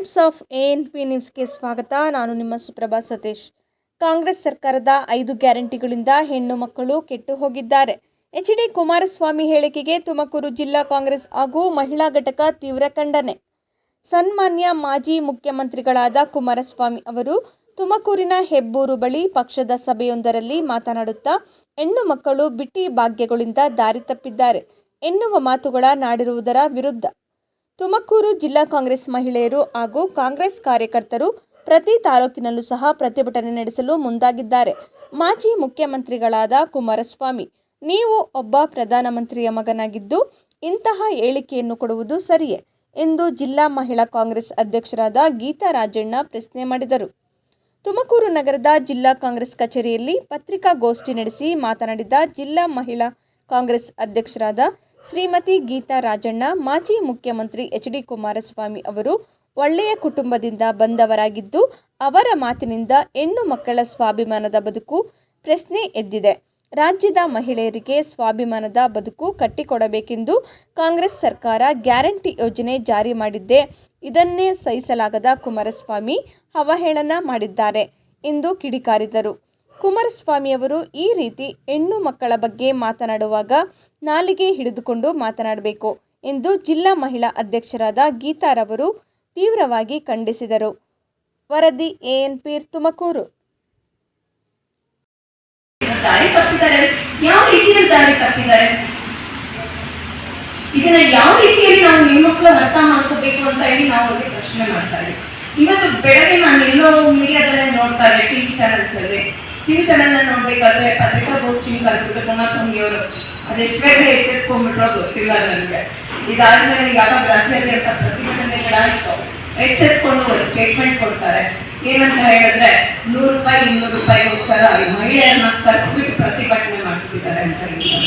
Times of ANP ನ್ಯೂಸ್ಗೆ ಸ್ವಾಗತ. ನಾನು ನಿಮ್ಮ ಸುಪ್ರಭಾ ಸತೀಶ್. ಕಾಂಗ್ರೆಸ್ ಸರ್ಕಾರದ ಐದು ಗ್ಯಾರಂಟಿಗಳಿಂದ ಹೆಣ್ಣು ಮಕ್ಕಳು ಕೆಟ್ಟು ಹೋಗಿದ್ದಾರೆ. ಎಚ್ ಡಿ ಕುಮಾರಸ್ವಾಮಿ ಹೇಳಿಕೆಗೆ ತುಮಕೂರು ಜಿಲ್ಲಾ ಕಾಂಗ್ರೆಸ್ ಹಾಗೂ ಮಹಿಳಾ ಘಟಕ ತೀವ್ರ ಖಂಡನೆ. ಸನ್ಮಾನ್ಯ ಮಾಜಿ ಮುಖ್ಯಮಂತ್ರಿಗಳಾದ ಕುಮಾರಸ್ವಾಮಿ ಅವರು ತುಮಕೂರಿನ ಹೆಬ್ಬೂರು ಬಳಿ ಪಕ್ಷದ ಸಭೆಯೊಂದರಲ್ಲಿ ಮಾತನಾಡುತ್ತಾ, ಹೆಣ್ಣು ಮಕ್ಕಳು ಬಿಟ್ಟಿ ಭಾಗ್ಯಗಳಿಂದ ದಾರಿ ತಪ್ಪಿದ್ದಾರೆ ಎನ್ನುವ ಮಾತುಗಳ ನಾಡಿರುವುದರ ವಿರುದ್ಧ. ತುಮಕೂರು ಜಿಲ್ಲಾ ಕಾಂಗ್ರೆಸ್ ಮಹಿಳೆಯರು ಹಾಗೂ ಕಾಂಗ್ರೆಸ್ ಕಾರ್ಯಕರ್ತರು ಪ್ರತಿ ತಾಲೂಕಿನಲ್ಲೂ ಸಹ ಪ್ರತಿಭಟನೆ ನಡೆಸಲು ಮುಂದಾಗಿದ್ದಾರೆ. ಮಾಜಿ ಮುಖ್ಯಮಂತ್ರಿಗಳಾದ ಕುಮಾರಸ್ವಾಮಿ, ನೀವು ಒಬ್ಬ ಪ್ರಧಾನಮಂತ್ರಿಯ ಮಗನಾಗಿದ್ದು ಇಂತಹ ಹೇಳಿಕೆಯನ್ನು ಕೊಡುವುದು ಸರಿಯೇ ಎಂದು ಜಿಲ್ಲಾ ಮಹಿಳಾ ಕಾಂಗ್ರೆಸ್ ಅಧ್ಯಕ್ಷರಾದ ಗೀತಾ ರಾಜಣ್ಣ ಪ್ರಶ್ನೆ ಮಾಡಿದರು. ತುಮಕೂರು ನಗರದ ಜಿಲ್ಲಾ ಕಾಂಗ್ರೆಸ್ ಕಚೇರಿಯಲ್ಲಿ ಪತ್ರಿಕಾಗೋಷ್ಠಿ ನಡೆಸಿ ಮಾತನಾಡಿದ ಜಿಲ್ಲಾ ಮಹಿಳಾ ಕಾಂಗ್ರೆಸ್ ಅಧ್ಯಕ್ಷರಾದ ಶ್ರೀಮತಿ ಗೀತಾ ರಾಜಣ್ಣ, ಮಾಜಿ ಮುಖ್ಯಮಂತ್ರಿ ಎಚ್ ಡಿ ಕುಮಾರಸ್ವಾಮಿ ಅವರು ಒಳ್ಳೆಯ ಕುಟುಂಬದಿಂದ ಬಂದವರಾಗಿದ್ದು, ಅವರ ಮಾತಿನಿಂದ ಹೆಣ್ಣು ಮಕ್ಕಳ ಸ್ವಾಭಿಮಾನದ ಬದುಕು ಪ್ರಶ್ನೆ ಎದ್ದಿದೆ. ರಾಜ್ಯದ ಮಹಿಳೆಯರಿಗೆ ಸ್ವಾಭಿಮಾನದ ಬದುಕು ಕಟ್ಟಿಕೊಡಬೇಕೆಂದು ಕಾಂಗ್ರೆಸ್ ಸರ್ಕಾರ ಗ್ಯಾರಂಟಿ ಯೋಜನೆ ಜಾರಿ ಮಾಡಿದ್ದೆ. ಇದನ್ನೇ ಸಹಿಸಲಾಗದ ಕುಮಾರಸ್ವಾಮಿ ಅವಹೇಳನ ಮಾಡಿದ್ದಾರೆ ಎಂದು ಕಿಡಿಕಾರಿದರು. ಕುಮಾರಸ್ವಾಮಿಯವರು ಈ ರೀತಿ ಹೆಣ್ಣು ಮಕ್ಕಳ ಬಗ್ಗೆ ಮಾತನಾಡುವಾಗ ನಾಲಿಗೆ ಹಿಡಿದುಕೊಂಡು ಮಾತನಾಡಬೇಕು ಎಂದು ಜಿಲ್ಲಾ ಮಹಿಳಾ ಅಧ್ಯಕ್ಷರಾದ ಗೀತಾರವರು ತೀವ್ರವಾಗಿ ಖಂಡಿಸಿದರು. ವರದಿ ಎಎನ್ಪಿ ತುಮಕೂರು. ದಾರಿ ತಪ್ಪಿದ್ದಾರೆ. ಯಾವ ರೀತಿಯಲ್ಲಿ ದಾರಿ ತಪ್ಪಿದ್ದಾರೆ? ಇದನ್ನ ಯಾವ ರೀತಿಯಲ್ಲಿ ನಾವು ಹೆಣ್ಮಕ್ಳು ಅರ್ಥ ಮಾಡ್ಕೋಬೇಕು ಅಂತ ಹೇಳಿ ನಾವು ಅವ್ರಿಗೆ ಪ್ರಶ್ನೆ ಮಾಡ್ತಾ ಇದ್ದೀವಿ. ಇವತ್ತು ಬೆಳಗ್ಗೆ ನಾನು ಎಲ್ಲೋ ಮೀಡಿಯಾದಲ್ಲೇ ನೋಡ್ತಾ ಇದ್ದೆ, ಟಿವಿ ಚಾನೆಲ್ಸ್ ಅಲ್ಲಿ. ಟಿವಿ ಚಾನೆಲ್ ನೋಡ್ಬೇಕಾದ್ರೆ ಪತ್ರಿಕಾಗೋಷ್ಠಿ ಕರೆದ್ಬಿಟ್ಟು ಕುಮಾರಸ್ವಾಮಿ ಅವರು ಅದೆಷ್ಟು ಬೇಗ ಎಚ್ಚೆತ್ಕೊಂಡ್ಬಿಟ್ರೋ ಗೊತ್ತಿಲ್ಲ ನನಗೆ. ಇದಾದ್ಮೇಲೆ ಯಾವ ಪಾಂಚಾಯತ್ಯ ಪ್ರತಿಭಟನೆಗಳ ಎಚ್ಚೆತ್ಕೊಂಡು ಒಂದು ಸ್ಟೇಟ್ಮೆಂಟ್ ಕೊಡ್ತಾರೆ. ಏನಂತ ಹೇಳಿದ್ರೆ, ನೂರು ರೂಪಾಯಿ, ಇನ್ನೂರು ರೂಪಾಯಿಗೋಸ್ಕರ ಮಹಿಳೆಯರನ್ನ ಕರೆಸ್ಬಿಟ್ಟು ಪ್ರತಿಭಟನೆ ಮಾಡಿಸ್ತಿದ್ದಾರೆ ಅಂತ ಹೇಳಿದ್ರು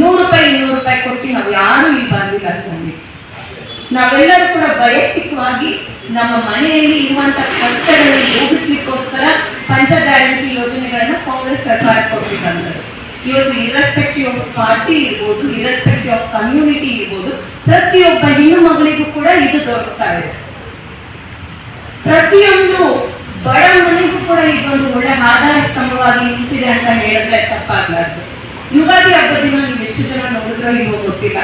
ನೂರು ರೂಪಾಯಿ, ಇನ್ನೂರು ರೂಪಾಯಿ ಕೊಟ್ಟು ನಾವು ಯಾರು ಇಲ್ಲಿ ಬಂದಿಲ್ಲ ಸ್ವಾಮಿ. ನಾವೆಲ್ಲರೂ ಕೂಡ ವೈಯಕ್ತಿಕವಾಗಿ ನಮ್ಮ ಮನೆಯಲ್ಲಿ ಇರುವಂತ ಕಷ್ಟಗಳನ್ನು ಯೋಗಿಸ್ಲಿಕ್ಕೋಸ್ಕರ ಪಂಚ ಗ್ಯಾರಂಟಿ ಸರ್ಕಾರ ಕೊಟ್ಟಿದ್ದಾರೆ ಇವತ್ತು ಇರ್ರೆಸ್ಪೆಕ್ಟಿವ್ ಆಫ್ ಪಾರ್ಟಿ ಇರ್ಬೋದು ಇರ್ರೆಸ್ಪೆಕ್ಟಿವ್ ಆಫ್ ಕಮ್ಯುನಿಟಿ ಇರ್ಬೋದು, ಪ್ರತಿಯೊಬ್ಬ ಹೆಣ್ಣು ಮಗಳಿಗೂ ಕೂಡ ಇದು ದೊರಕ್ತಾ ಇದೆ. ಪ್ರತಿಯೊಂದು ಬಡ ಮನೆಗೂ ಕೂಡ ಇದೊಂದು ಒಳ್ಳೆ ಆಧಾರ ಸ್ತಂಭವಾಗಿ ನಿಂತಿದೆ ಅಂತ ಹೇಳಿದ್ರೆ ತಪ್ಪಾಗ್ಲಾರ್ದು ಯುಗಾದಿ ಹಬ್ಬದ ದಿನ ನೀವು ಎಷ್ಟು ಜನ ನೋಡಿದ್ರೆ ಇವಾಗ ಗೊತ್ತಿಲ್ಲ.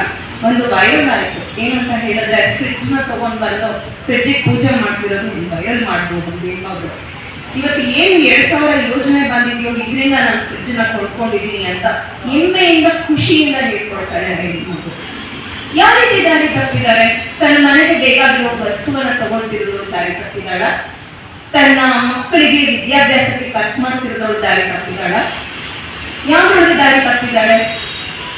ಒಂದು ವೈರಲ್ ಆಯ್ತು. ಏನಂತ ಹೇಳಿದ್ರೆ ಫ್ರಿಡ್ಜ್ನ ತಗೊಂಡ್ ಬಂದು ಫ್ರಿಡ್ಜಿಗೆ ಪೂಜೆ ಮಾಡ್ತಿರೋದು ವೈರಲ್ ಮಾಡ್ಬೋದು ಹೆಣ್ಮಗಳು ಇವತ್ತು ಏನು ಎರಡ್ ಸಾವಿರ ಯೋಜನೆ ಬಂದಿದೆಯೋ ಇದರಿಂದ ನಾನು ಫ್ರಿಡ್ಜನ್ನ ಕೊಡ್ಕೊಂಡಿದ್ದೀನಿ ಅಂತ ಹೆಮ್ಮೆಯಿಂದ ಖುಷಿಯಿಂದ ಹೇಳ್ಕೊಡ್ತಾಳೆ ಆ ಯಾವ ರೀತಿ ದಾರಿ ತಪ್ಪಿದ್ದಾರೆ? ತನ್ನ ಮನೆಗೆ ಬೇಕಾಗಿರೋ ವಸ್ತುವನ್ನ ತಗೊಳ್ತಿರೋದು ದಾರಿ ತಪ್ಪಿದಾಳ ತನ್ನ ಮಕ್ಕಳಿಗೆ ವಿದ್ಯಾಭ್ಯಾಸಕ್ಕೆ ಖರ್ಚು ಮಾಡ್ತಿರೋದು ದಾರಿ ತಪ್ಪಿದಾಳ ಯಾವ ರೀತಿ ದಾರಿ ತಪ್ಪಿದ್ದಾಳೆ?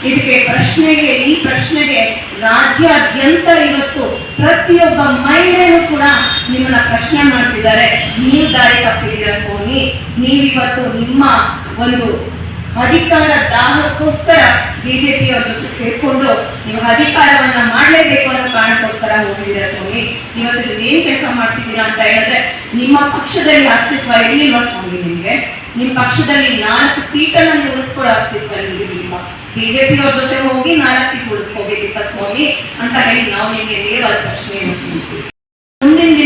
ಇದಕ್ಕೆ ಪ್ರಶ್ನೆಗೆ, ಈ ಪ್ರಶ್ನೆಗೆ ರಾಜ್ಯಾದ್ಯಂತ ಇವತ್ತು ಪ್ರತಿಯೊಬ್ಬ ಮಹಿಳೆಯೂ ಕೂಡ ನಿಮ್ಮನ್ನ ಪ್ರಶ್ನೆ ಮಾಡ್ತಿದ್ದಾರೆ. ನೀವು ದಾರಿ ತಪ್ಪಿದ್ದೀರಾ ಸ್ವಾಮಿ? ನೀವಿವತ್ತು ನಿಮ್ಮ ಒಂದು ಅಧಿಕಾರ ದಾಹಕ್ಕೋಸ್ಕರ ಬಿಜೆಪಿ ಅವ್ರ ಜೊತೆ ಸೇರ್ಕೊಂಡು ನೀವು ಅಧಿಕಾರವನ್ನ ಮಾಡಲೇಬೇಕು ಅನ್ನೋ ಕಾರಣಕ್ಕೋಸ್ಕರ ಹೋಗಿದ್ದೀರಾ ಸ್ವಾಮಿ? ಇವತ್ತು ಏನ್ ಕೆಲಸ ಮಾಡ್ತಿದ್ದೀರಾ ಅಂತ ಹೇಳಿದ್ರೆ ನಿಮ್ಮ ಪಕ್ಷದಲ್ಲಿ ಅಸ್ತಿತ್ವ ಇರಲಿಲ್ವಾ ಸ್ವಾಮಿ ನಿಮಗೆ? ನಿಮ್ಮ ಪಕ್ಷದಲ್ಲಿ ನಾಲ್ಕು ಸೀಟನ್ನ ನೀವು ಉಳಿಸ್ಕೊಳ್ಳೋ ಅಸ್ತಿತ್ವ ನಿಮ್ಗಿರ್ಲಿಲ್ಲ ಬಿಜೆಪಿ ಅವ್ರ ಜೊತೆ ಹೋಗಿ ನಾಲ್ಕು ಸೀಟ್ ಉಳಿಸ್ಕೋಬೇಕಿತ್ತ ಸ್ವಾಮಿ? ಅಂತ ಹೇಳಿ ನಾವು ನಿಮಗೆ ನೇರವಾದ ಪ್ರಶ್ನೆಯನ್ನು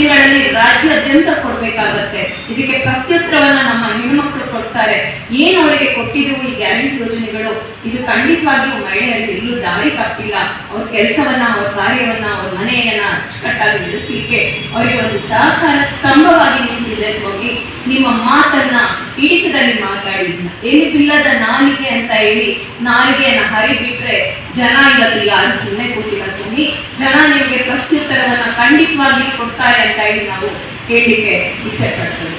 ದಿನಗಳಲ್ಲಿ ರಾಜ್ಯಾದ್ಯಂತ ಕೊಡ್ಬೇಕಾಗತ್ತೆ. ಇದಕ್ಕೆ ಪ್ರತ್ಯುತ್ತರವನ್ನ ನಮ್ಮ ಹೆಣ್ಮಕ್ಳು ಕೊಡ್ತಾರೆ. ಏನು ಅವರಿಗೆ ಕೊಟ್ಟಿದ್ದವು ಈ ಗ್ಯಾರಂಟಿ ಯೋಜನೆಗಳು? ಇದು ಖಂಡಿತವಾಗಿಯೂ ಮಹಿಳೆಯರಿಗೆ ಎಲ್ಲೂ ದಾರಿ ತಪ್ಪಿಲ್ಲ. ಅವ್ರ ಕೆಲಸವನ್ನ, ಅವ್ರ ಕಾರ್ಯವನ್ನ, ಅವ್ರ ಮನೆಯನ್ನ ಅಚ್ಚುಕಟ್ಟಾಗಿ ನಡೆಸಲಿಕ್ಕೆ ಅವರಿಗೆ ಒಂದು ಸಹಕಾರ ಸ್ತಂಭವಾಗಿ ನಿಂತಿದೆ ಸ್ವಾಮಿ. ನಿಮ್ಮ ಮಾತನ್ನ ಹಿಡಿತದಲ್ಲಿ ಮಾತಾಡಿ. ಏನಿಲ್ಲದ ನಾಲಿಗೆ ಅಂತ ಹೇಳಿ, ನಾಲಿಗೆಯನ್ನ ಹರಿಬಿಟ್ರೆ ಜನ ಇವತ್ತು ಯಾರು ಸುಮ್ಮನೆ ಕೂತಿಲ್ಲ ಸ್ವಾಮಿ. ಜನ ನಿಮಗೆ ಖಂಡಿತವಾಗಿ ಕೊಡ್ತಾರೆ ಅಂತ ಹೇಳಿ ನಾವು ಹೇಳಲಿಕ್ಕೆ ಇಚ್ಛೆ ಪಡ್ತೇವೆ.